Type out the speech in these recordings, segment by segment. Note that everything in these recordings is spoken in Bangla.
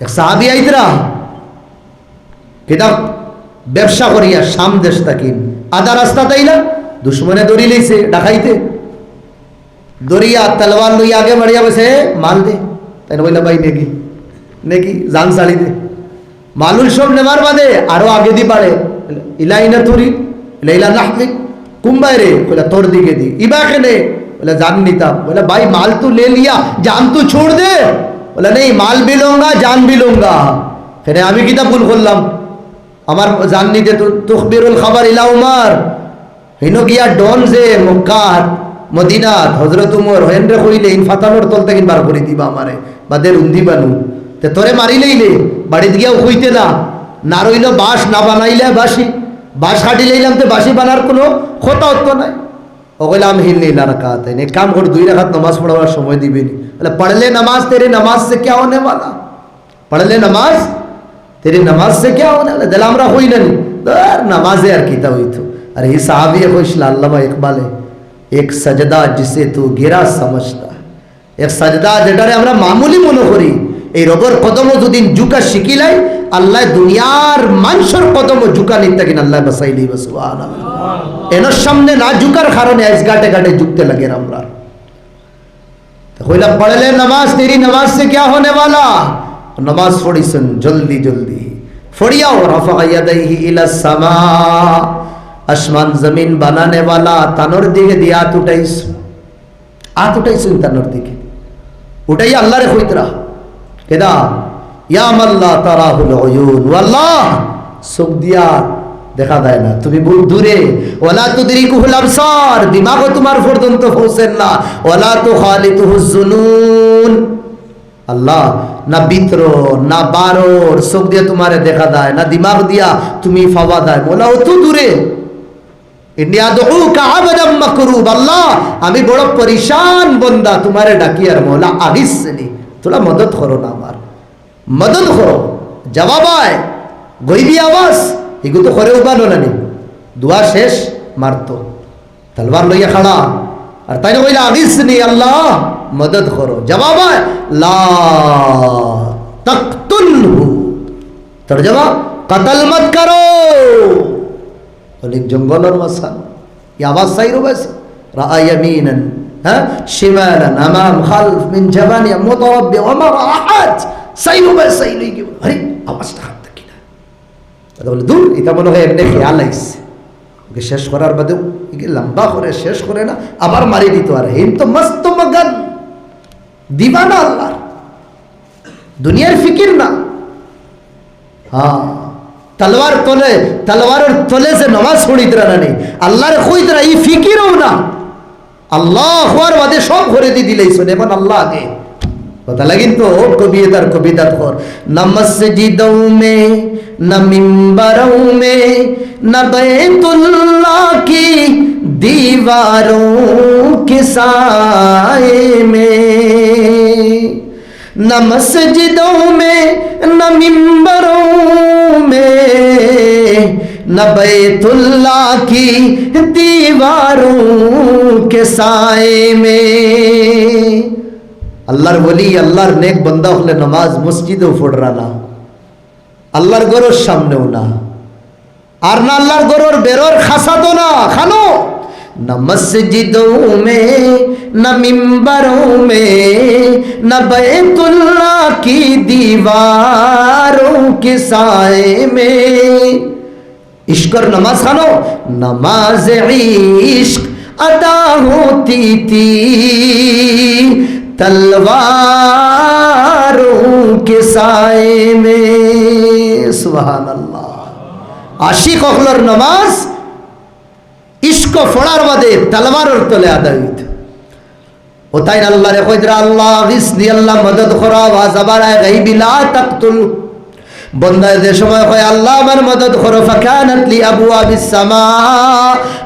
এক সাহাবি আইতরা কেটা ব্যবসা করিয়া সাম দেশ থাকি আদা রাস্তা তাই না দুশ্মনে দড়ি লইছে ডাকাইতে। দরিয়া তলোয়ার লইয়া আগে মারিয়া বসে, মাল দে। তাই না বললাম ভাই, নেকি। নেকি, জান সাড়ি দে। মালুল সব নেবার বাদে আরও আগে দি পারে। ইলা ইনা তুরি ইলা ইলা নাহমিক কুম্বাই রে? বলে তোর দিকে দি। ইবা কেনে? বলে জান নিতাম। বলে ভাই, মাল তু লে লিয়া, জান তু ছোড় দে। বলে, নেই, মাল বিলঙ্গা, জান বিলঙ্গা। সেখানে আমি কিতাব ভুল করলাম? আমার জাননিতে তুখবিরুল খাবার ইলা উমার। হিনো গিয়া ডন যে মক্কার মদিনাত হজরত উমর হেনরে কইলে, ইন ফাতানোর তল থেকে বার করে দিবা আমারে বাদের উন্দি বানু। তে তোরে মারিলেইলে বাড়িত গিয়াও কইতে না। না রইল বাঁশ, না বানাইলে বাসি বাঁশ কাটি লইলাম তো বাসি বানার কোনো ক্ষতা হতো নাই। ওগুলাম হিলনি লারকাত है काम कर দুই রাকাত নামাজ পড়ার সময় দিবি নি। বলে, পড়লে নামাজ, তেরে নামাজ সে क्या होने वाला পড়লে নামাজ, তেরে নামাজ से क्या होने वाला দিলাম রা হই না আর নামাজে আর কিতা হইতো আরে, এই সাহাবী খুশলা আল্লামা ইকবালে, এক সাজদা জিসে তু गिरा समझता এক সাজদা যেটারে আমরা মামুলি মনে করি। এই রবর কদমও যদি জুকা শিখিলাই আল্লাহ দুনিয়ার মানুষের কদম ঝুঁকা নিতে কিনা আল্লাহ বাসাই লইব সুবাহ এনার সামনে না ঝুঁকার কারণে আজ গাটে গাটে ঝুঁকতে লাগে আমরা কইলাম, পড়লে নামাজ, তেরি নামাজ সে ক্যা হনে ওয়ালা নামাজ পড়িছেন, জলদি জলদি। ফড়িয়াও রাফা ইয়াদাইহি ইলা সামা। আসমান, জমিন বানানে ওয়ালা তানোর দিকে দিয়ে হাত উঠাইছ। হাত উঠাইছেন তানোর দিকে। উঠাই আল্লাহরে কইতরা কেদা ইয়া মাল্লা তারাহুল উয়ুন, ওয়াল্লাহ। চোখ দিয়া দেখা যায় না। তুমি বহু দূরে ওলা তুদরিকুহুল আবসার, দিমাগও তোমার পর্যন্ত পৌঁছেন না। ওলা তো খালিতুহুজ জুনুন। আল্লাহ, না বিত্র, না বারোর, চোখ দিয়ে তোমারে দেখা দেয়, না দিমাগ দিয়া তুমি ফাওয়া দেয়। মোলা অত দূরে। আল্লাহ, আমি বড় পরিশান বন্দা, তোমারে ডাকি আর মোলা আগিস তোরা মদত করো না আমার। মদত করো জবাব আয়, গইবি আওয়াজ এগুলো তো করে উপানো না নি শেষ, মারতো। তলবার লইয়া খাড়া। আর তাই কইলা আগিস নি আল্লাহ মদত করো। জবাব আয়, লা তকতুলহু। তরজমা কতল মত করো। অনেক জঙ্গলের মাঝখান। এই আওয়াজ চাই রয়েছে রায়ামিনান হ্যাঁ শিমালান, আমাম খালফ মিন জাবানিয়া মুতারাব্বি ওয়া মা আহাদ। চাই রয়েছে চাই লই গিয়ে আরে, আওয়াজটা হাত দেখি না? এটা বলে দূর, এটা মনে হয় এমনি খেয়াল আইছে ওকে শেষ করার বাদেও একে লম্বা করে শেষ করে না, আবার মারি দিত, আর, হিম তো মস্ত মগান। দিবানা আল্লাহ। দুনিয়ার ফিকির না। হ্যাঁ তলবার তলে তলবারের তলে যে নমাজ পড়িত না নেই আল্লাহর না ই ফিকিরও না। আল্লাহ হওয়ার বাদে সব ঘরে দিয়ে দিলেই শোনে এমন আল্লাহ আগে কথা লাগিন্তু কবিয়ে তার ادھر খোর نہ مسجدوں میں، نہ ممبروں میں، نہ بیت اللہ کی دیواروں کے سائے میں۔ نہ مسجدوں میں، نہ ممبروں میں، نہ بیت اللہ کی دیواروں کے سائے میں۔ আল্লাহর বলি আল্লাহর নেক বন্দা হলে নামাজ মসজিদেও ফোড়রা না আল্লাহর গরোর সামনেও না আর না আল্লাহর গরোর বেরোর খাসাতো না খানো نہ مسجدوں میں، نہ ممبروں میں، نہ بیت اللہ کی دیواروں کے سائے میں۔ عشق اور نماز، خانو، نماز عشق ادا ہوتی تھی۔ تلواروں کے سائے میں، سبحان اللہ۔ عاشق اخلر نماز، عشق فرار دے، تلوار ہوتا ہے اللہ رکھو اللہ مدد خورا বন্দায় যে সময় হয়, আল্লাহ আমার মদত করো, ফাকানাত লি আবওয়াবিস সামা।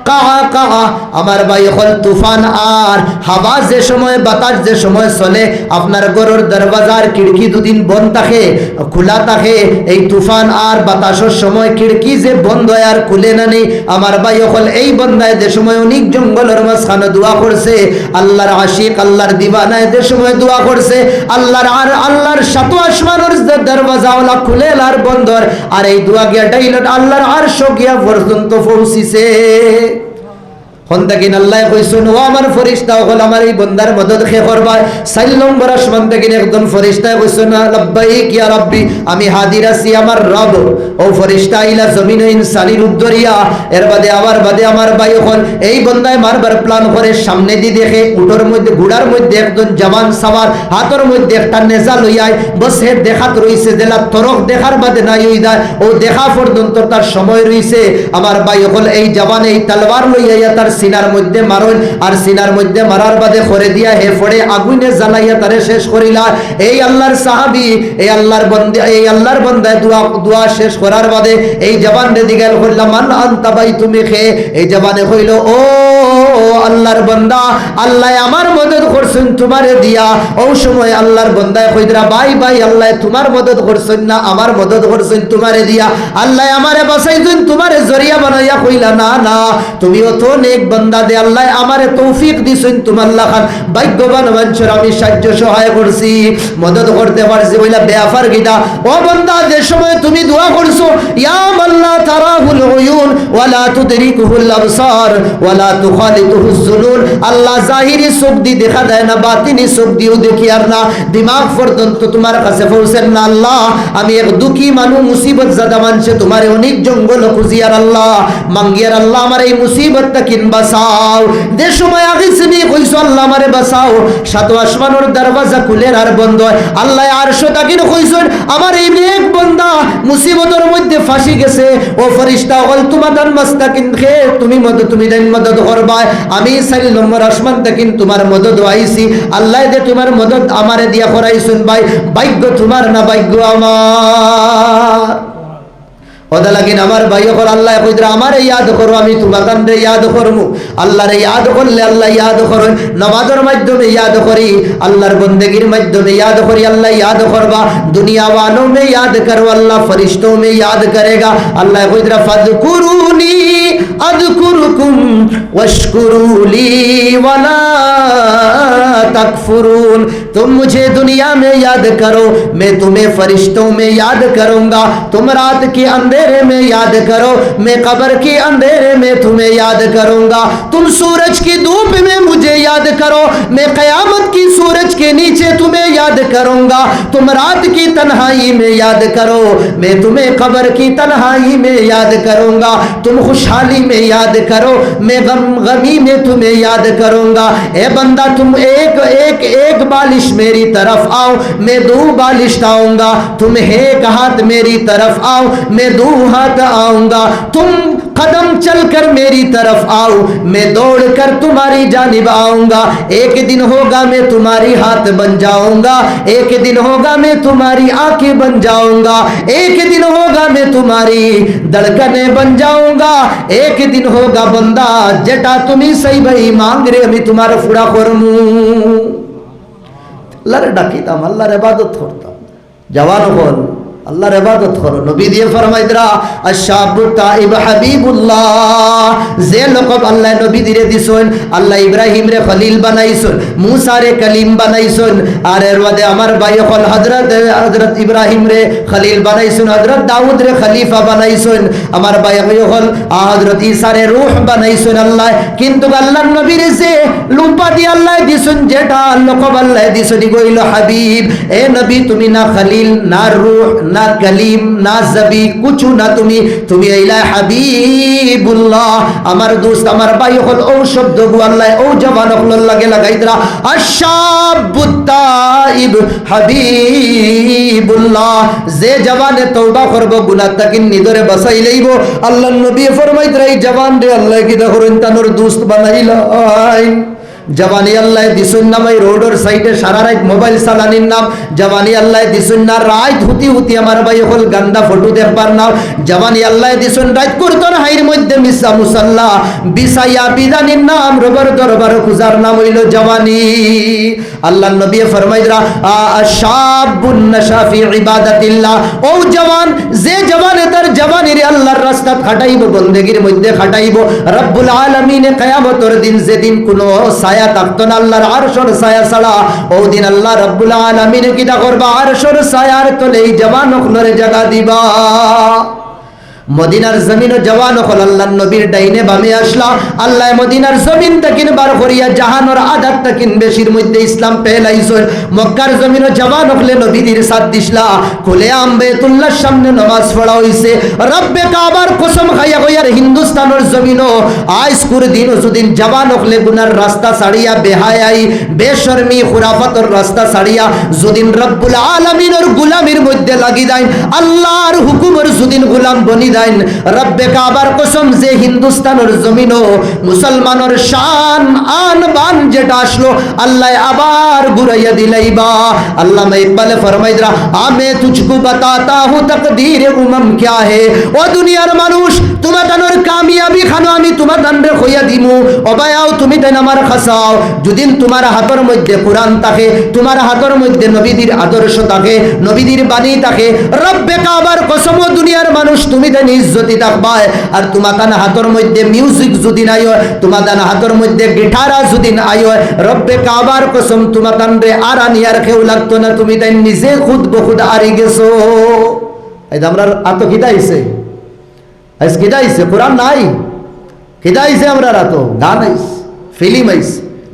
কাহা কাহা, আমার ভাই হল তুফান আর হাওয়া যে সময়, বাতাস যে সময় চলে, আপনার গরুর দরওয়াজার খিড়কি দুদিন বন্ধ থাকে, খোলা থাকে। এই তুফান আর বাতাসের সময় খিড়কি যে বন্ধ আর খুলে না নেই। আমার ভাই হল এই বন্দায় যে সময় অনেক জঙ্গলের মাঝখানে দোয়া করছে। আল্লাহর আশিক, আল্লাহর দিবানায় যে সময় দোয়া করছে। আল্লাহর আর, আল্লাহর সাত আসমানের ওলা খুলে আর বন্দর আর এই দোয়া গিয়া ডাইলট আল্লাহর আর গিয়া পর্যন্ত পৌঁছিছে। জমিন করে সামনে দি দেখে উটোর মধ্যে, ঘোড়ার মধ্যে একজন জওয়ান সাওয়ার, হাতের মধ্যে একটা নেজা লইয়ায় বসে দেখাত রইছে জেলা তরক দেখার বাদে নাই যায় ও দেখা পর্যন্ত তার সময় রইছে। আমার ভাই এই জওয়ান, এই তলোয়ার লইয়া তার সিনার মধ্যে মারুন, আর সিনার মধ্যে মারার বাদে করে দিয়া হে ফড়ে আগুনে জ্বালাইয়া তারে শেষ করিলা। এই আল্লাহর সাহাবি, এই আল্লাহর বন্দে, এই আল্লাহর বন্দায় দোয়া দোয়া শেষ করার বাদে এই জবান রে দিগাল কইলা মান আনতা ভাই তুমি খে এই জবানে কইল, ও আল্লাহর বন্দা, আল্লাহ আমার মদত করছেন তোমারে দিয়া। ও সময় আল্লাহর বন্দায় কইদরা ভাই ভাই আল্লাহ তোমার মদত করছেন না, আমার মদত করছেন তোমারে দিয়া। আল্লাহ আমারে বাঁচাইছেন তোমারে কইলা, না না, তুমিও তো নেক বান্দা দে, আল্লাহ আমারে তৌফিক দিছেন তোমার লাখান ভাগ্যবান মানুষের, আমি সাহায্য সহায় করছি, মদত করতে পারছি, বইলা বেআফার গীতা ও বান্দা, যে সময় তুমি দোয়া করছ, ইয়া আল্লাহ তারাহুল উয়ুন, ওয়ালা তুদরিকুহুল আবসার, ওয়ালা তুখালিতুহুজ জুনুন আল্লাহ জাহিরি চোখ দি দেখা দেয় না, বাতিনি চোখ দিও দেখি আর না। দিমাগ পর্যন্ত তোমার কাছে পৌঁছেন না, আল্লাহ। আমি এক দুঃখী মানুষ মুসিবত জাদা মানছে তোমার অনেক জঙ্গল খুঁজিয়ার আল্লাহ। মাঙ্গিয়ার আল্লাহ আমার এই মুসিবতটা কিন বাঁচাও। যে সময় আগে শুনি কইছো, আল্লাহ আমারে বাঁচাও। সাত আসমানোর দরওয়াজা খুলে আর বন্ধ হয়। আল্লাহ আর তাকিন কিন কইছেন, আমার এই নেক বন্দা মুসিবতের মধ্যে ফাঁসি গেছে। ও ফরিস্তা হল তোমার দান মাস্তাকিন খে, তুমি মদত তুমি দেন মদত করবা আমি সাইল নম্বর আসমান তাকিন তোমার মদত আইছি। আল্লাহ দে তোমার মদত আমারে দিয়া করাইছুন ভাই, ভাগ্য তোমার না ভাগ্য আমার। ওদা লাগিন, আমার ভাই হল আল্লাহ কইদরা, আমার ইয়াদ করো, আমি তোমার কান্দে ইয়াদ করমু। আল্লাহর ইয়াদ করলে আল্লাহ ইয়াদ করো নামাজের মাধ্যমে ইয়াদ করি, আল্লাহর বন্দেগীর মাধ্যমে ইয়াদ করি, আল্লাহ ইয়াদ করবা। দুনিয়া ادکرکم واشکرو لی ولا تکفرون تم مجھے دنیا میں یاد کرو، میں تمہیں فرشتوں میں یاد کروں گا۔ تم رات کے اندھیرے میں یاد کرو، میں قبر کے اندھیرے میں تمہیں یاد کروں گا۔ تم سورج کی دھوپ میں مجھے یاد کرو، میں قیامت کی سورج کے نیچے تمہیں یاد کروں گا۔ تم رات کی تنہائی میں یاد کرو، میں تمہیں قبر کی تنہائی میں یاد کروں گا۔ تم خوشحالی تمہیں یاد کرو، میں غم غمی میں تمہیں یاد کروں گا۔ اے بندہ، تم ایک ایک ایک بالش میری طرف آؤ، میں دو بالش آؤں گا۔ تم ایک ہاتھ میری طرف آؤ، میں دو ہاتھ آؤں گا۔ تم قدم چل کر میری طرف آؤ، میں دوڑ کر تمہاری جانب آؤں گا۔ ایک دن ہوگا میں تمہاری ہاتھ بن جاؤں گا۔ ایک دن ہوگا میں تمہاری آنکھیں بن جاؤں گا۔ ایک دن ہوگا میں تمہاری دڑکنے بن جاؤں گا۔ ایک دن ہوگا بندہ، جٹا تمہیں صحیح بھائی، مانگ رہے ہمیں تمہارا فڑا خورموں اللہ رے ڈاکیتا ہم اللہ رے عبادت کرتا جوان خورمو আল্লাহর ইবাদত করো। নবী দিয়ে ফরমাইদরা আশাবু তাইব হাবিবুল্লাহ। যে লোক আল্লাহ নবী দিয়ে দিছুন, আল্লাহ ইব্রাহিম রে খলিল বানাইছুন মুসা রে কলিম বানাইছুন। আর এর বাদে আমার ভাই হল হযরত হযরত ইব্রাহিম রে খলিল বানাইছুন, হযরত দাউদ রে খলিফা বানাইছুন। আমার ভাই হল হযরত ঈসা রে রূহ বানাইছুন আল্লাহ। কিন্তু আল্লাহর নবীর যে লুম্পা দি আল্লাহ দিছুন, যেটা লোক আল্লাহ দিছুন গইল হাবিব, এ নবী তুমি না খলিল, না রূহ, না কলিম, না জবি কুছু না তুমি। তুমি এইলা হাবিবুল্লাহ। আমার দোস্ত, আমার ভাই হল ও শব্দ আল্লাহ ও জবান হল লাগে লাগাইদরা আশাবুত তাইব হাবিবুল্লাহ। যে জবানে তওবা করব, গুনাহ তাকিন নিদরে বসাই লইব। আল্লাহ নবী ফরমাইদরা এই জবান রে, আল্লাহ কি দেখুন তানোর দোস্ত বানাইলা জবানি আল্লাহ দিসুন রোডের সাইডে সারা মোবাইল চালানির নাম। জবানি আল্লাহ দিসুন না হুতি হুতি আমার ভাই হল গান্দা ফটো দেখবার নাম। জবানি আল্লাহ দিসুন হাইর মধ্যে মিসা মুসাল্লা বিসাইয়া বিদানির নাম, রবার দরবার খুজার নাম হইল জবানি। আল্লাহ নবী আশাবুন ইবাদাতিল্লাহ। ও জওয়ান, যে জওয়ানির আল্লাহর রাস্তা খাটাইব, বন্দেগীর মধ্যে খাটাইব, রব্বুল আলামিনে কিয়ামতের দিন যেদিন কোনো ছায়া থাকতো না আল্লাহর আরশের ছায়া ছাড়া। ওদিন দিন আল্লাহ রব্বুল আলামিনে কিটা করবা? আরশের ছায়ার তলে এই জওয়ান নরে জায়গা দিবা। মদিনার জমিন জওয়ান হল আল্লাহ নবীর ডাইনে বামে আসলা। আল্লাহ মদিনার জমিন তাকিন বার করিয়া জাহানোর আধার তাকিন বেশির মধ্যে ইসলাম পেলাইছর মক্কার জমিন জওয়ান হলে নবীদের সাথ দিসলা। খুলে আমবে তুল্লার সামনে নামাজ পড়া হইছে। রব্বে কাবার কসম খাইয়া কইয়ার হিন্দুস্তানের জমিন আইস কুর দিন সুদিন জওয়ান হলে গুনার রাস্তা ছাড়িয়া বেহায়াই, বেশর্মি, খুরাফাতর রাস্তা ছাড়িয়া যদিন রব্বুল আলামিনের গুলামির মধ্যে লাগি দেন আল্লাহর হুকুমের যদিন গুলাম বনি ربر کو ہندوستان اور زمینو مسلمان اور شان بان جٹا شروع ابار بر دل اللہ میں تجھ کو بتاتا ہوں تقدیر امم کیا ہے وہ دنیا তোমার তানোর কামিয়াবি খানো আমি তোমার দান্ডে কইয়া দিমু। অবায়াও তুমি তাই আমার খাসাও। যদি তোমার হাতের মধ্যে কোরআন থাকে, তোমার হাতের মধ্যে নবীদের আদর্শ থাকে, নবীদের বাণী থাকে। রব্বে কাবার কসম দুনিয়ার মানুষ, তুমি তাই ইজ্জতি থাকবায়। আর তোমার তান হাতের মধ্যে মিউজিক যদি নাই হয়, তোমার তান হাতের মধ্যে গিটারা যদি নাই হয়, রব্বে কাবার কসম তোমার তান রে আর আনিয়ার কেউ লাগতো না। তুমি তাই নিজে খুদ বখুদ আরি গেছো। এই আমরা আতো কিতা আইছে আইস কিতা আইছে কোরআন নাই? কিতা আইছে আমরা রাতো? গান আইস, ফিল্ম আইস,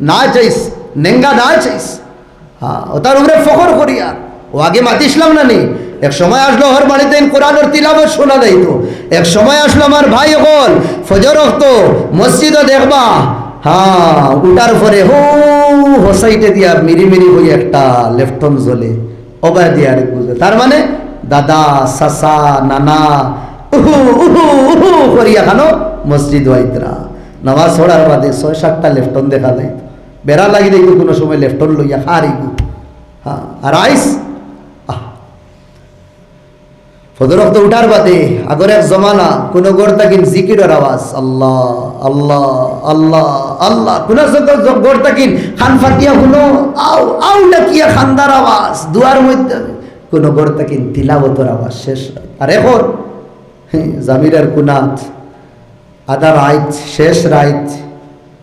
নাচ আইস, নেঙ্গা নাচ আইস। হ্যাঁ ও তার উপরে ফখর করি আর। ও আগে মাতিসলাম না নি? এক সময় আসলো হর বাড়িতে কোরআনের তিলাবত শোনা তো এক সময় আসলো আমার ভাই হল ফজর তো মসজিদও দেখবা। হ্যাঁ উঠার পরে হো, হোসাইটে দিয়া মিরি মিরি হই একটা লেফটন জ্বলে। অবায় দিয়া তার মানে দাদা সাসা নানা উহু কোনো হ্যাঁ উঠার বাদে আগর এক জমানা, কোন গড় তাকিন জিকিরের আওয়াজ, আল্লাহ আল্লাহ আল্লাহ আল্লাহ। কোন গড় তাকিন, খান ফাটিয়া কোনো আউ আউ আওয়াজ, দুয়ার মধ্যে। কোন গড় তাকিন তিলাবতর আওয়াজ শেষ। আর এখন জামিরের কুনাত। আদা রাইত, শেষ রাইত,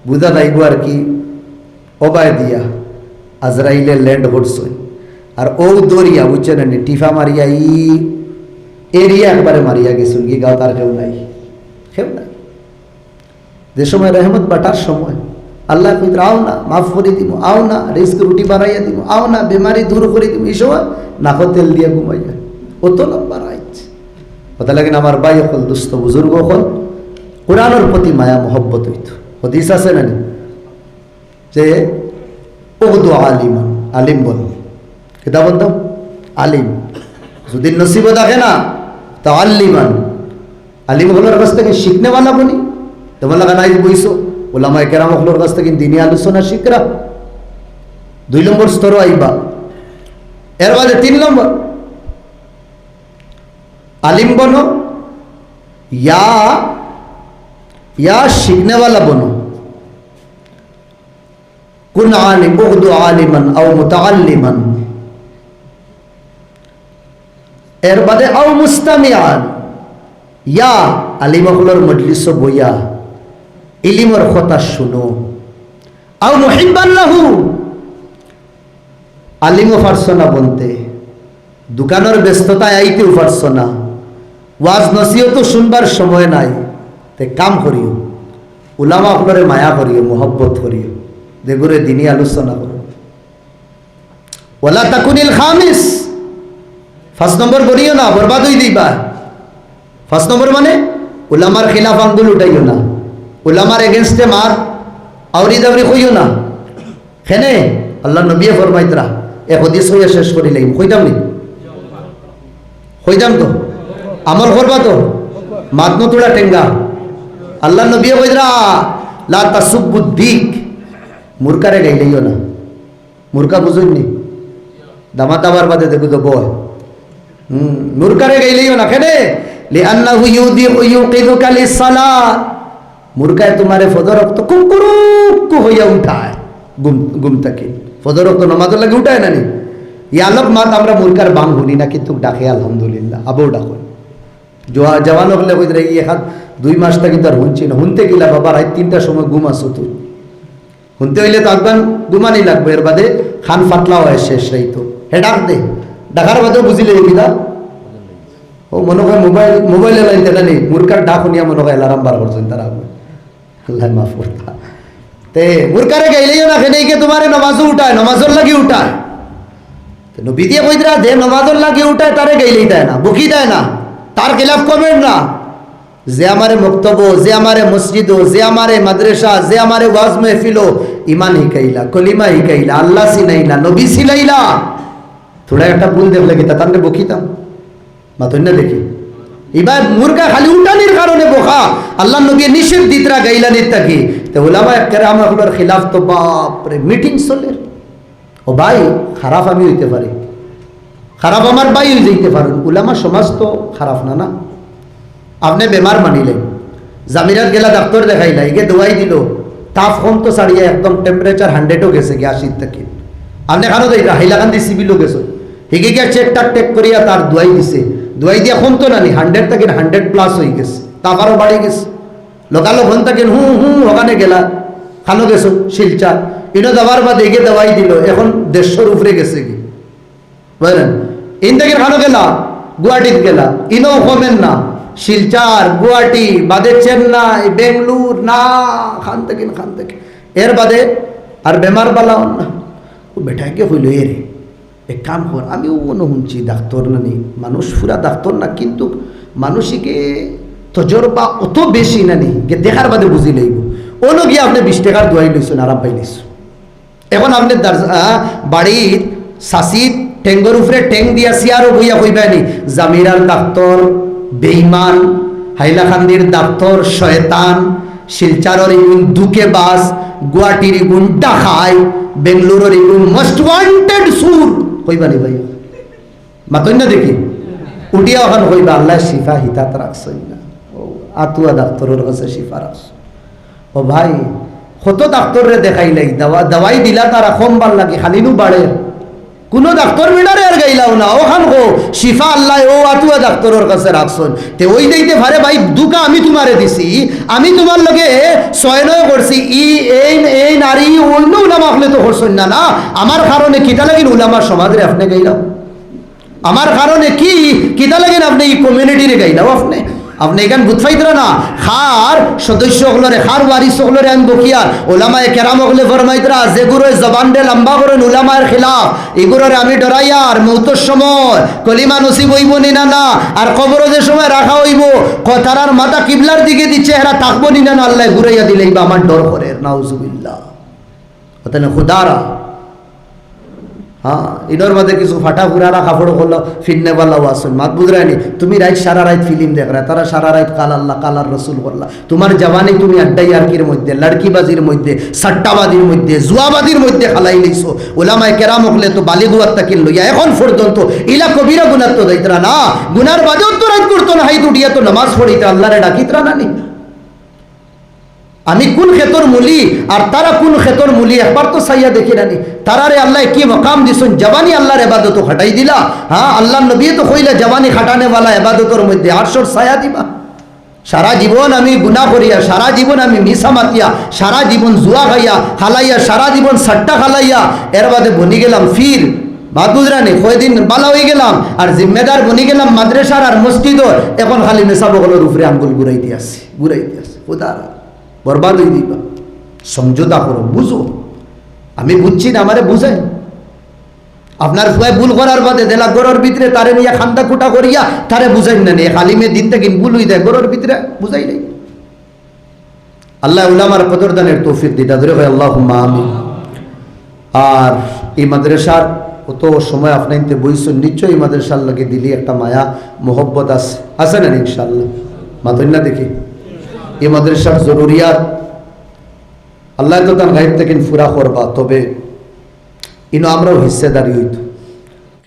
বুঝা যাইব আর কি, অবায় দিয়া আজরাইলে ল্যান্ড করছই আর ও দরিয়া, বুঝছেন টিফা মারিয়া, ই এরিয়া একবারে মারিয়া গেছুন কি গাও তার কেউ নাই। কেউ নাই। যে সময় রহমত বাটার সময়, আল্লাহ কইত আও না, মাফ করে দিব আও না, রিস্ক রুটি বাড়াইয়া দিব আও না, বেমারি দূর করে দিব এই সময় নাকো তেল দিয়া ঘুমাইয়া। অত লম্বা রাইত। কথা লাগেন আমার ভাই হল দুস্থ বুজুর্গ হল কোরআনের প্রতি মায়া, মহব্বত হইত। হদিস আছে না? যে ওদু আলিমান, আলিম বল। কেটা বলতাম আলিম। যদি নসিব দেখে না, তা আল্লিমান। আলিম হলোর কাছ থেকে শিখনেওয়ালা বলি তোমার লাগা নাই বইছো। ওলামায় কেরাম হলোর কাছ থেকে দিনী আলোচনা শিখরা। দুই নম্বর স্তর আইবা। এর বাদে তিন নম্বর। আলিম বনো, ইয়া ইয়া শিখনেওয়ালা বনো। কুন আলিম উগদু আলিমান আও মুতাআল্লিমান। এর বাদে আও মুস্তামিয়ান ইয়া আলিমহলর মজলিস বইয়া, ইলিমর কথা শুনো। আও মুহিব্বাল্লাহু আলিমও পারছ না বলতে দোকানের ব্যস্ততায় আইতেও পারছ ওয়াজ নসিহত শুনবার সময় নাই। তে কাম করিও। উলামা হলরে মায়া করিও, মোহব্বত করিও। দেগুরে দিনই আলোচনা করো। ওলা তাকুনিল খামিস। ফার্স্ট নম্বর করিও না, বরবাদ হয়ে দিবা ফার্স্ট নম্বর মানে উলামার খিলাফ আঙ্গুল উঠাইও না। উলামার এগেনস্টে মার আউরি দাউরি কইও না। খেনে আল্লাহ নবিয়ে ফরমাইতরা, এ হদিস হইয়া শেষ লাগিম কইতাম নি? কইতাম তো? আমল করবা তো? মাত নতুড়া টেঙ্গা আল্লাহ নবিয়ে কইতরা লা তাসুব্বুদ্দিক মুরকারে গাইলেইও না। মুরকা বুঝুননি দামা দাবার বাদে দেখো তো বয় হুম মুরকারে গাইলেইও না কেনে? লিআন্নাহু ইউদিউ ইউকিদুকা লিসসালাত মুরকায় তোমারে ফজরক্ত কুকুরুকু হইয়া উঠায়, গুম গুম থেকে ফজরক্ত নমাজের লাগে উঠায় না নি? ইয়ালক মাত আমরা মুরকার বাং শুনি না, কিন্তু ডাকে আলহামদুলিল্লাহ আবও ডাকো জোয়া জওয়ান হলে কইতে ই এখান দুই মাসটা কিন্তু আর শুনছি না শুনতে গেলা বাবা রাত তিনটার সময় ঘুম আসো তুই শুনতে হইলে তো একবার ঘুমানি লাগবে এর বাদে খান ফাটলা হয় শেষ রাই তো হে ডাক দে ডাকার বাদেও বুঝিলে কিনা ও মনে হয় মোবাইল মোবাইলে লাইন দেখা নেই মুরকার ডাক শুনিয়া মনে হয় অ্যালার্ম বার করছেন তারা আল্লাহ মাফ করতা তে মুরকারে গাইলেও না খেনে কে তোমারে নমাজও উঠায় নমাজর লাগি উঠায় নবী দিয়ে কইদরা দে নমাজর লাগি উঠায় তারে গাইলেই দেয় না বুকি দেয় না তার খেলাফ করবেন না। যে আমারে বক্তব্য যে আমারে মসজিদ, যে আমারে মাদ্রাসা, যে আমারে ওয়াজ মেহফিল ইমান হিকাইলা কলিমা হিকাইলা আল্লাহ সিনাইলা নবী সিলাইলা থোড়া একটা ভুল দেখলে কি তাকে বকিতাম না দেখি। এবার মুরগা খালি উঠানির কারণে বোকা। আল্লাহ নবী নিষেধ দিতরা গাইলানির তাকি। তো ওলামা আপনার খিলাফ তো বাপরে মিটিং চলে। ও ভাই, খারাপ আমি হইতে পারি। খারাপ আমার ভাই হয়ে যেতে পারেন। উলামা সমাজ তো খারাপ না না? আপনি বেমার মানিলেন। জামিরাত গেলা ডাক্তার দেখাইলা এগে দোয়াই দিল। তাপ কম তো ছাড়িয়ে একদম টেম্পারেচার হান্ড্রেডও গেছে গিয়ে আশির থেকে। আপনি কেন দেই হাইলাকান্দি সিভিলও গেছো। হিগে গিয়া চেক টাক করিয়া তার দোয়াই দিছে। দোয়াই দিয়া কম তো নানি হান্ড্রেড থেকে হান্ড্রেড প্লাস হয়ে গেছে। তাপ আরও বাড়ি গেছে। লোকালো ঘন থাকেন হুম হুম ওখানে গেলা। খানো গেছো, শিলচা। ইনো দেওয়ার বাদে এগে দেওয়াই দিল। এখন দেড়শোর উপরে গেছে কি বুঝলেন? ইন থেকে খানো গেলা গুয়াহাটিত গেলা ইনও কমেন না। শিলচার, গুয়াহাটি, বাদে চেন্নাই, বেঙ্গলুর, না, খান থেকে খান থেকে। এর বাদে আর বেমার বালা না। ও বেটাকে হইল এ এক কাম কর, আমিও মনে শুনছি ডাক্তার নানি মানুষ পুরা ডাক্তার না, কিন্তু মানুষকে তজরবা অত বেশি না নানি গে দেখার বাদে বুঝি লইব। অন্য গিয়ে আপনি বিশ টাকার দোয়াই লইছেন, আরাম পাই লইছেন এখন আপনি বাড়ির শাসিত টেঙ্গর উপরে টেং দিয়া সিয়ারও বইয়া কইবানি জামিরার ডাক্তর বেইমান, হাইলাকান্দির ডাক্তর শয়তান, শিলচারর ইগুন দুকে বাস, গুয়াহাটির ইগুন ডাকাই বেঙ্গলোরের ইগুন মোস্ট ওয়ান্টেড সুর। কইবানি ভাই। মাতন না দেখি? উঠিয়া ওখান কইবা আল্লাহ শিফা হিতাত রাখছই না। আতুয়া ডাক্তরের কাছে শিফা রাখছ। ও ভাই, কত ডাক্তরে দেখাইলাই? দাওয়া দাওয়াই দিলা তারা, কম ভালো লাগে খালিনু বাড়ে। কোনো ডাক্তার মিডারে আর গাইলাও না। ওখান গো শিফা আল্লাহ ও আতুয়া ডাক্তারের কাছে রাখছন তে ওই দিতে পারে ভাই, দুকা আমি তোমারে দিছি। আমি তোমার লগে সয়নয় করছি ই, এই এই নারী অন্য উলামা হলে তো করছেন না না। আমার কারণে কিটা লাগিন উলামার সমাজে আপনি গাইলাও আমার কারণে কি, কিতা লাগেন আপনি এই কমিউনিটিরে গাইলাও আপনি? আপনি এখান বুথফাইতরা না? খার সদস্য হলরে খার ওয়ারিস হলরে আন বকিয়ার ওলামায় কেরাম হলে ফরমাইতরা যেগুলো জবান দে লম্বা করেন উলামায়ের খিলাফ, এগুলোরে আমি ডরাইয়ার মৌতর সময় কলিমা নসিব হইব নি না না? আর কবর যে সময় রাখা হইব কথার মাথা কিবলার দিকে দিচ্ছে, এরা থাকব নি না আল্লাহ ঘুরাইয়া দিলে আমার ডর করে, নাউজুবিল্লাহ। ওখানে খুদারা হ্যাঁ ইনোর মধ্যে কিছু ফাটা ফুরারা কাপড় করল ফিরনে বালাও আসুন, মাত বুঝরায়নি তুমি রাইত সারা রাইত ফিল্ম দেখ তারা সারা রাইত কাল আল্লাহ কালার রসুল করলা তোমার জওয়ানি তুমি আড্ডাই আরকির মধ্যে, লড়কিবাজির মধ্যে, সাট্টাবাজির মধ্যে, জুয়াবাজির মধ্যে খালাই লইছো ওলামায় কেরাম হলে তো বালি গুয়ার তাকিল লইয়া, এখন পর্যন্ত ইলা কবিরা গুনার তো দায়িত্রা না। গুনার বাদেও তো রাত করতো না হাইত উঠিয়া তো নামাজ পড়িতে আল্লাহরে ডাকিতরা না নি আমি কোন ক্ষেতর মুলি আর তারা কোন ক্ষেতর মুলি? একবার তো সাইয়া দেখি রানি। তারারে আল্লাহ কি মকাম দিছুন? জবানি আল্লাহর এবাদত খাটাই দিলা। হ্যাঁ আল্লাহ নবী তো কইলা, জবানি খাটানে বালা এবাদতর মধ্যে। আটশোর সায়া দিবা। সারা জীবন আমি গুণা করিয়া, সারা জীবন আমি মিশা মাতিয়া, সারা জীবন জুয়া খাইয়া খালাইয়া, সারা জীবন সাট্টা খালাইয়া, এর বাদে বনি গেলাম ফির। বাদুদরানি কয়দিন বালা হয়ে গেলাম, আর জিম্মেদার বনি গেলাম মাদ্রাসার আর মসজিদর। এখন খালি নেশা বগলের উপরে আঙ্গুল ঘুরাইতে আসি ঘুরাইতে আসি। উদাহরণ বরবাদ হয়ে দিবা। সমঝোতা করো, বুঝো। আমি বুঝছি না, আমারে বুঝাই। আপনার ফুয়ায় ভুল করার বাদে দেলা গরর ভিতরে তারে নিয়ে খান্দা কুটা করিয়া তারে বুঝাই না নিয়ে খালিমে দিন থেকে ভুল হয়ে যায়, গরর ভিতরে বুঝাই নাই। আল্লাহ উলামার কদরদানের তৌফিক দিতা ধরে হয় আল্লাহ আমি আর এই মাদ্রাসার কত সময় আপনি ইনতে বইছেন, নিশ্চয়ই মাদ্রাসার লাগে দিলি একটা মায়া, মোহব্বত আছে আছে না ইনশাল্লাহ মাতন দেখি? এই মাদ্রাসার জরুরিয়াত। আল্লাহ তো তার গাইব থেকে ফুরা করবা, তবে ইনো আমরাও হিস্সেদারি হইতো।